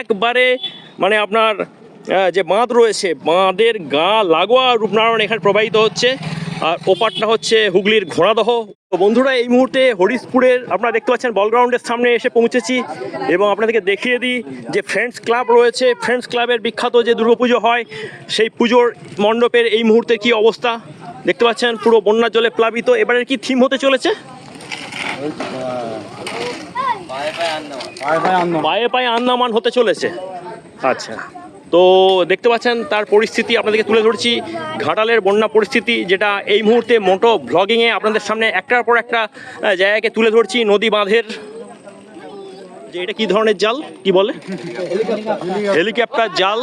একবারে মানে আপনার যে বাঁধ রয়েছে, বাঁধের গা লাগোয়া রূপনারায়ণ এখানে প্রবাহিত হচ্ছে। আর ওপারটা হচ্ছে হুগলির ঘোড়াদহ। তো বন্ধুরা, এই মুহূর্তে হরিশপুরের আপনারা দেখতে পাচ্ছেন বল গ্রাউন্ডের সামনে এসে পৌঁছেছি এবং আপনাদেরকে দেখিয়ে দিই যে ফ্রেন্ডস ক্লাব রয়েছে। ফ্রেন্ডস ক্লাবের বিখ্যাত যে দুর্গাপুজো হয়, সেই পুজোর মণ্ডপের এই মুহূর্তে কি অবস্থা? দেখতে পাচ্ছেন পুরো বন্যার জলে প্লাবিত। এবারের কি থিম হতে চলেছে? পায়ে পায়ে আন্দামান। হতে চলেছে। আচ্ছা। তো দেখতে পাচ্ছেন তার পরিস্থিতি আপনাদেরকে তুলে ধরছি। ঘাটালের বন্যা পরিস্থিতি যেটা এই মুহূর্তে মোটো ব্লগিংয়ে আপনাদের সামনে একটার পর একটা জায়গাকে তুলে ধরছি নদী বাঁধের। যে এটা কি ধরনের জাল? কি বলে? হেলিকপ্টার জাল।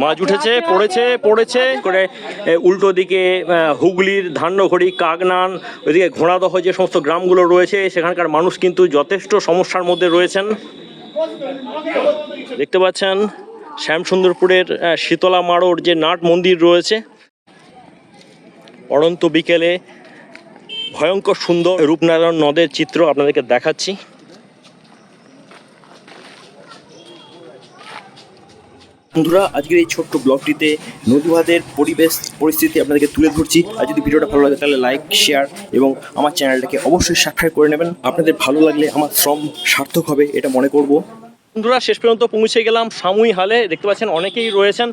মাছ উঠেছে, পড়েছে পড়েছে, করে উল্টো দিকে হুগলির ধান্যঘড়ি কাগনান ওইদিকে ঘোড়াদহ যে সমস্ত গ্রামগুলো রয়েছে, সেখানকার মানুষ কিন্তু যথেষ্ট সমস্যার মধ্যে রয়েছেন। দেখতে পাচ্ছেন, শ্যামসুন্দরপুরের শীতলা মাড়োর যে নাট মন্দির রয়েছে। অনন্ত বিকেলে ভয়ঙ্কর সুন্দর রূপনারায়ণ নদের চিত্র আপনাদেরকে দেখাচ্ছি। বন্ধুরা আজকের এই ছোট্ট ব্লগটিতে নদীবাদের পরিবেশ পরিস্থিতি আপনাদেরকে তুলে ধরছি। আর যদি ভিডিওটা ভালো লাগে তাহলে লাইক শেয়ার এবং আমার চ্যানেলটাকে অবশ্যই সাবস্ক্রাইব করে নেবেন। আপনাদের ভালো লাগলে আমার শ্রম সার্থক হবে এটা মনে করব। বন্ধুরা শেষ পর্যন্ত পৌঁছে গেলাম সামুই হালে। দেখতে পাচ্ছেন অনেকেই রয়েছেন।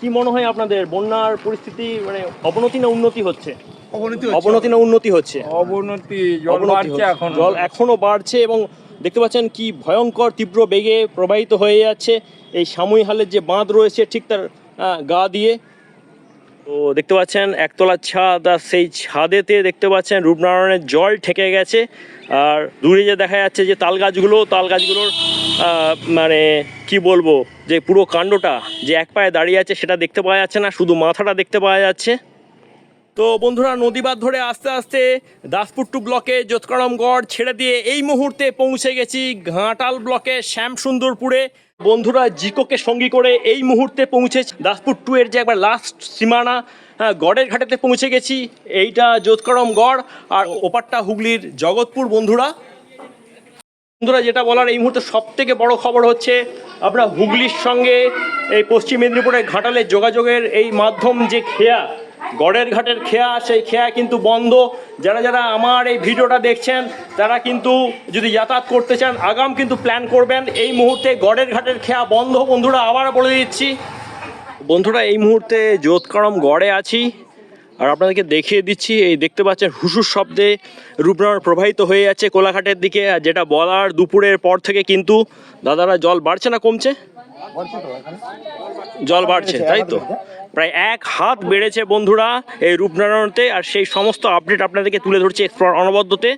কি মনে হয় আপনাদের বন্যার পরিস্থিতি মানে অবনতি না উন্নতি হচ্ছে? অবনতি অবনতি না উন্নতি হচ্ছে? অবনতি জল অবনতি বাড়ছে এখন। জল এখনও বাড়ছে এবং দেখতে পাচ্ছেন কি ভয়ঙ্কর, তীব্র বেগে প্রবাহিত হয়ে যাচ্ছে। এই হালের যে বাঁধ রয়েছে, ঠিক তার গা দিয়ে। তো দেখতে পাচ্ছেন একতলার ছাদ আর সেই ছাদেতে দেখতে পাচ্ছেন রূপনারায়ণের জল ঠেকে গেছে। আর দূরে যে দেখা যাচ্ছে যে তাল গাছগুলো, তাল গাছগুলোর মানে কি বলব, যে পুরো কাণ্ডটা, যে এক পায়ে দাঁড়িয়ে আছে, সেটা দেখতে পাওয়া যাচ্ছে না, শুধু মাথাটা দেখতে পাওয়া যাচ্ছে। তো বন্ধুরা নদীবাদ ধরে আস্তে আস্তে দাসপুট্টু ব্লকে যোৎকরমগড় ছেড়ে দিয়ে এই মুহূর্তে পৌঁছে গেছি ঘাটাল ব্লকে শ্যামসুন্দরপুরে। বন্ধুরা জিকোকে সঙ্গী করে এই মুহূর্তে পৌঁছে দাসপুট্টু এর যে একবার লাস্ট সীমানা হ্যাঁ, গড়ের ঘাটেতে পৌঁছে গেছি। এইটা যোৎকরম গড় আর ওপারটা হুগলির জগৎপুর বন্ধুরা। বন্ধুরা যেটা বলার এই মুহূর্তে সব থেকে বড় খবর হচ্ছে আপনার হুগলির সঙ্গে এই পশ্চিম মেদিনীপুরের ঘাটালের যোগাযোগের এই মাধ্যম যে খেয়া গড়ের ঘাটের খেয়া, সেই খেয়া কিন্তু বন্ধ। যারা যারা আমার এই ভিডিওটা দেখছেন, তারা কিন্তু যদি যাতায়াত করতে চান, আগাম কিন্তু প্ল্যান করবেন। এই মুহূর্তে গড়ের ঘাটের খেয়া বন্ধ। বন্ধুরা, আবার বলে দিচ্ছি। বন্ধুরা, এই মুহূর্তে যোধকরম গড়ে আছি। আর আপনাদেরকে দেখিয়ে দিচ্ছি, এই দেখতে পাচ্ছেন হুসুর শব্দে রূপনারায়ণ প্রবাহিত হয়ে যাচ্ছে কোলাঘাটের দিকে। আর যেটা বলার দুপুরের পর থেকে কিন্তু দাদারা জল বাড়ছে না, কমছে? জল বাড়ছে, তাই তো? প্রায় এক হাত বেড়েছে বন্ধুরা এই রূপনারায়ণতে আর সেই সমস্ত আপডেট আপনাদেরকে তুলে ধরছি এক্সপ্লোর অনবদ্যতে।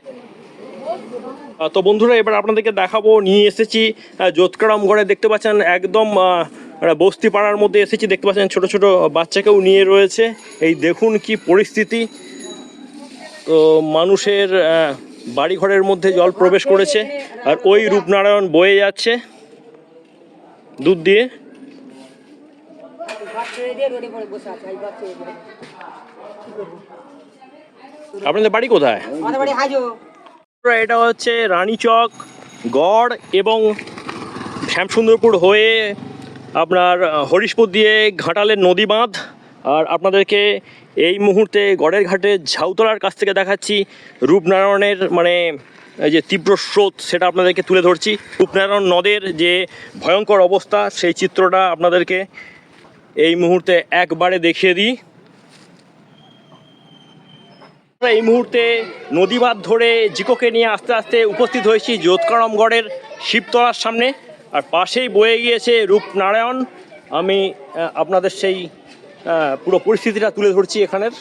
তো বন্ধুরা, এবার আপনাদেরকে দেখাবো, নিয়ে এসেছি যোৎকারামগড়ে দেখতে পাচ্ছেন একদম বস্তি পাড়ার মধ্যে এসেছি, দেখতে পাচ্ছেন ছোট ছোট বাচ্চাকেও নিয়ে রয়েছে। এই দেখুন কি পরিস্থিতি। তো মানুষের বাড়িঘরের মধ্যে জল প্রবেশ করেছে, আর ওই রূপনারায়ণ বয়ে যাচ্ছে। দুধ দিয়ে? আপনাদের বাড়ি কোথায়? এটা হচ্ছে রানীচক, গড় এবং শ্যামসুন্দরপুর হয়ে আপনার হরিশপুর দিয়ে ঘাটালের নদী বাঁধ। আর আপনাদেরকে এই মুহূর্তে গড়ের ঘাটে ঝাউতলার কাছ থেকে দেখাচ্ছি রূপনারায়ণের মানে যে তীব্র স্রোত সেটা আপনাদেরকে তুলে ধরছি। রূপনারায়ণ নদের যে ভয়ঙ্কর অবস্থা সেই চিত্রটা আপনাদেরকে এই মুহূর্তে একবারে দেখিয়ে দিই। আমরা এই মুহূর্তে নদীবাদ ধরে জিকোকে নিয়ে আস্তে আস্তে উপস্থিত হয়েছি যোৎকারমগড়ের শিবতলার সামনে। আর পাশেই বয়ে গিয়েছে রূপনারায়ণ। আমি আপনাদের সেই পুরো পরিস্থিতিটা তুলে ধরছি এখানের। আহ,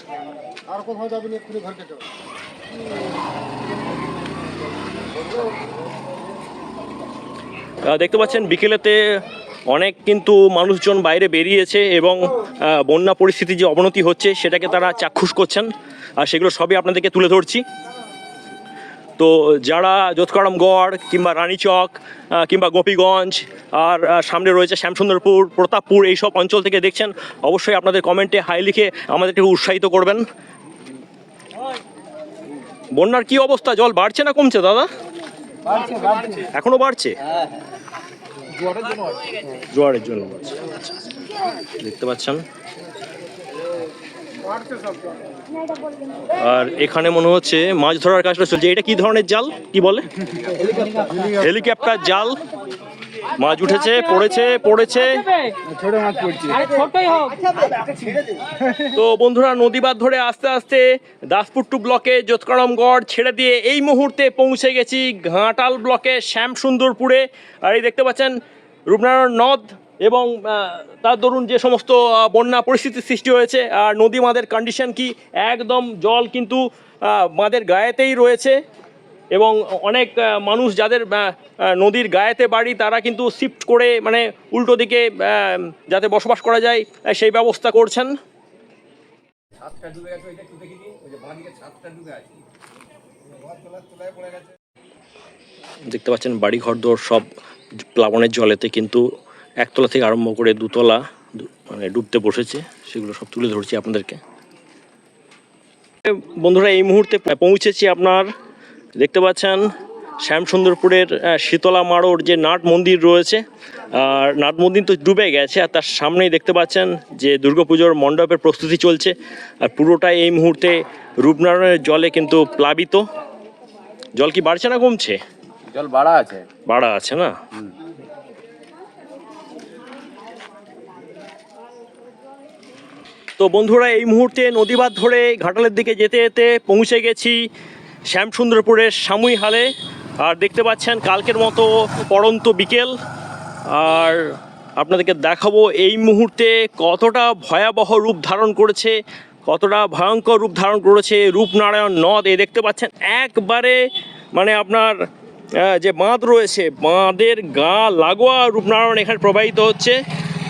দেখতে পাচ্ছেন, বিকেলেতে অনেক কিন্তু মানুষজন বাইরে বেরিয়েছে এবং বন্যা পরিস্থিতি যে অবনতি হচ্ছে, সেটাকে তারা চাক্ষুষ করছেন। আর সেগুলো সবই আপনাদেরকে তুলে ধরছি। তো যারা যোৎকরমগড় কিংবা রানীচক কিংবা গোপীগঞ্জ, আর সামনে রয়েছে শ্যামসুন্দরপুর, প্রতাপপুর, এইসব অঞ্চল থেকে দেখছেন, অবশ্যই আপনাদের কমেন্টে হাই লিখে আমাদেরকে উৎসাহিত করবেন। বন্যার কি অবস্থা? জল বাড়ছে না কমছে দাদা? এখনও বাড়ছে? জোয়ারের জন্য। দেখতে পাচ্ছেন? আর এখানে মনে হচ্ছে মাছ ধরার কাজটা চলছে। এটা কি ধরনের জাল? কি বলে? হেলিকপ্টার জাল। মাছ উঠেছে পড়েছে পড়েছে। তো বন্ধুরা নদী নদীবাদ ধরে আস্তে আস্তে দাসপুট্টু ব্লকে যোৎকরমগড় ছেড়ে দিয়ে এই মুহূর্তে পৌঁছে গেছি ঘাটাল ব্লকে শ্যামসুন্দরপুরে। আর এই দেখতে পাচ্ছেন রূপনারায়ণ নদ এবং তার দরুন যে সমস্ত বন্যা পরিস্থিতির সৃষ্টি হয়েছে আর নদী বাঁধের কন্ডিশন কি? একদম জল কিন্তু বাঁধের গায়েতেই রয়েছে। এবং অনেক মানুষ যাদের নদীর গায়েতে বাড়ি তারা কিন্তু শিফট করে মানে উল্টো দিকে যাতে বসবাস করা যায় সেই ব্যবস্থা করছেন। ছাদটা ডুবে গেছে ওইটা একটু দেখে দিন। ওই যে বাঁদিকে ছাদটা ডুবে আছে। দেখতে পাচ্ছেন বাড়ি ঘরদোর সব প্লাবনের জলেতে কিন্তু একতলা থেকে আরম্ভ করে দুতলা দু- মানে ডুবতে বসেছে। সেগুলো সব তুলে ধরছি আপনাদেরকে। বন্ধুরা এই মুহূর্তে পৌঁছেছি আপনার দেখতে পাচ্ছেন শ্যামসুন্দরপুরের শীতলা মাড়োর যে নাট মন্দির রয়েছে আর নাট মন্দির তো ডুবে গেছে আর তার সামনেই দেখতে পাচ্ছেন যে দুর্গাপুজোর মণ্ডপের প্রস্তুতি চলছে আর পুরোটাই এই মুহূর্তে রূপনারায়ণের জলে কিন্তু প্লাবিত। জল কি বাড়ছে না কমছে? জল বাড়া আছে। বাড়া আছে না? তো বন্ধুরা এই মুহূর্তে নদীবাদ ধরে ঘাটালের দিকে যেতে যেতে পৌঁছে গেছি শ্যামসুন্দরপুরের সামুই হালে, আর দেখতে পাচ্ছেন কালকের মতো পড়ন্ত বিকেল। আর আপনাদেরকে দেখাবো এই মুহূর্তে কতটা ভয়াবহ রূপ ধারণ করেছে, কতটা ভয়ঙ্কর রূপ ধারণ করেছে রূপনারায়ণ নদ। এ দেখতে পাচ্ছেন, একবারে মানে আপনার যে বাঁধ রয়েছে, বাঁধের গা লাগোয়া রূপনারায়ণ এখানে প্রবাহিত হচ্ছে।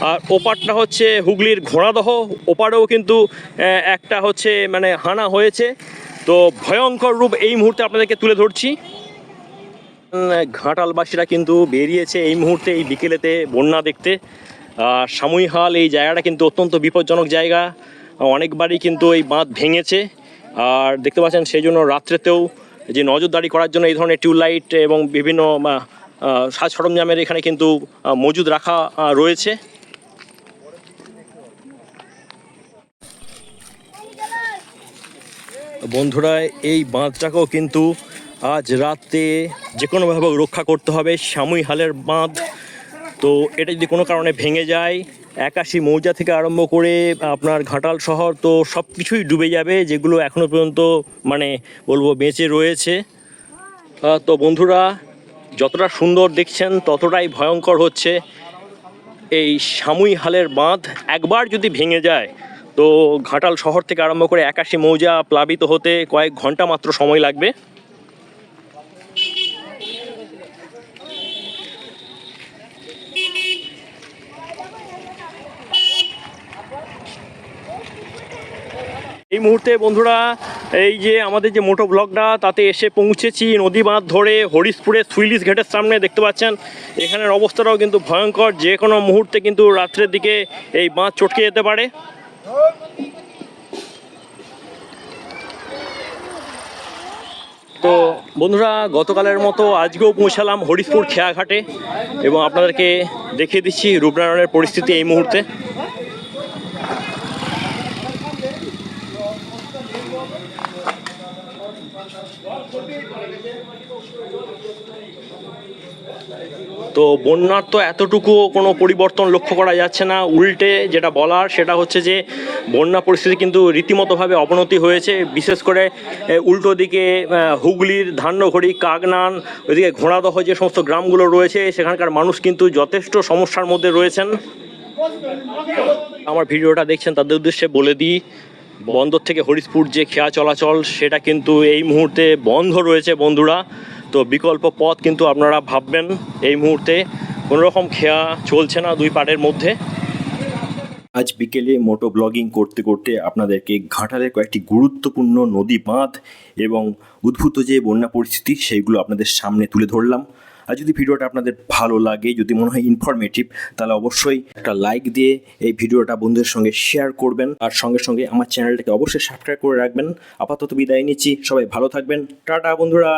আর ওপারটা হচ্ছে হুগলির ঘোড়াদহ, ওপারেও কিন্তু একটা হচ্ছে মানে হানা হয়েছে। তো ভয়ঙ্কর রূপ এই মুহূর্তে আপনাদেরকে তুলে ধরছি। ঘাটালবাসীরা কিন্তু বেরিয়েছে এই মুহূর্তে এই বিকেলেতে বন্যা দেখতে। আর সামুইহাল এই জায়গাটা কিন্তু অত্যন্ত বিপজ্জনক জায়গা। অনেকবারই কিন্তু এই বাঁধ ভেঙেছে। আর দেখতে পাচ্ছেন সেই জন্য রাত্রেতেও যে নজরদারি করার জন্য এই ধরনের টিউবলাইট এবং বিভিন্ন সাজ সরঞ্জামের এখানে কিন্তু মজুদ রাখা রয়েছে। বন্ধুরা, এই বাঁধটাকেও কিন্তু আজ রাতে যে কোনোভাবে রক্ষা করতে হবে সামুই হালের বাঁধ। তো এটা যদি কোনো কারণে ভেঙে যায়, একাশি মৌজা থেকে আরম্ভ করে আপনার ঘাটাল শহর, তো সব কিছুই ডুবে যাবে, যেগুলো এখনও পর্যন্ত মানে বলব বেঁচে রয়েছে। তো বন্ধুরা, যতটা সুন্দর দেখছেন, ততটাই ভয়ঙ্কর হচ্ছে এই সামুই হালের বাঁধ। একবার যদি ভেঙে যায় তো ঘাটাল শহর থেকে আরম্ভ করে একাশি মৌজা প্লাবিত হতে কয়েক ঘণ্টা মাত্র সময় লাগবে। এই মুহূর্তে বন্ধুরা, এই যে আমাদের যে মোটো ব্লগটা তাতে এসে পৌঁছেছি নদী বাঁধ ধরে হরিশপুরের সুইলিশ ঘাটের সামনে, দেখতে পাচ্ছেন? এখানের অবস্থাটাও কিন্তু ভয়ঙ্কর যে কোনো মুহূর্তে কিন্তু রাত্রের দিকে এই বাঁধ চটকে যেতে পারে। তো বন্ধুরা, গতকালের মতো আজকেও পৌঁছালাম হরিশপুর খেয়াঘাটে এবং আপনাদেরকে দেখিয়ে দিচ্ছি রূপনারায়ণের পরিস্থিতি এই মুহূর্তে। তো বন্যার তো এতটুকুও কোনো পরিবর্তন লক্ষ্য করা যাচ্ছে না। উল্টে যেটা বলার সেটা হচ্ছে যে, বন্যা পরিস্থিতি কিন্তু রীতিমতোভাবে অবনতি হয়েছে। বিশেষ করে উল্টো দিকে হুগলির ধান্যঘড়ি কাগনান ওইদিকে ঘোড়াদহ যে সমস্ত গ্রামগুলো রয়েছে, সেখানকার মানুষ কিন্তু যথেষ্ট সমস্যার মধ্যে রয়েছেন। আমার ভিডিওটা দেখছেন, তাদের উদ্দেশ্যে বলে দিই, বন্দর থেকে হরিশপুর যে খেয়া চলাচল, সেটা কিন্তু এই মুহূর্তে বন্ধ রয়েছে বন্ধুরা। তো বিকল্প পথ কিন্তু আপনারা ভাববেন এই মুহূর্তে। কোনো রকম খেয়া চলছে না দুই পাড়ের মধ্যে। আজ বিকেলে মোটো ব্লগিং করতে করতে আপনাদেরকে ঘাটালের কয়েকটি গুরুত্বপূর্ণ নদী বাঁধ এবং উদ্ভূত যে বন্যা পরিস্থিতি, সেইগুলো আপনাদের সামনে তুলে ধরলাম। আর যদি ভিডিওটা আপনাদের ভালো লাগে, যদি মনে হয় ইনফরমেটিভ তাহলে অবশ্যই একটা লাইক দিয়ে এই ভিডিওটা বন্ধুদের সঙ্গে শেয়ার করবেন। আর সঙ্গে সঙ্গে আমার চ্যানেলটাকে অবশ্যই সাবস্ক্রাইব করে রাখবেন। আপাতত বিদায় নিচ্ছি, সবাই ভালো থাকবেন। টাটা বন্ধুরা!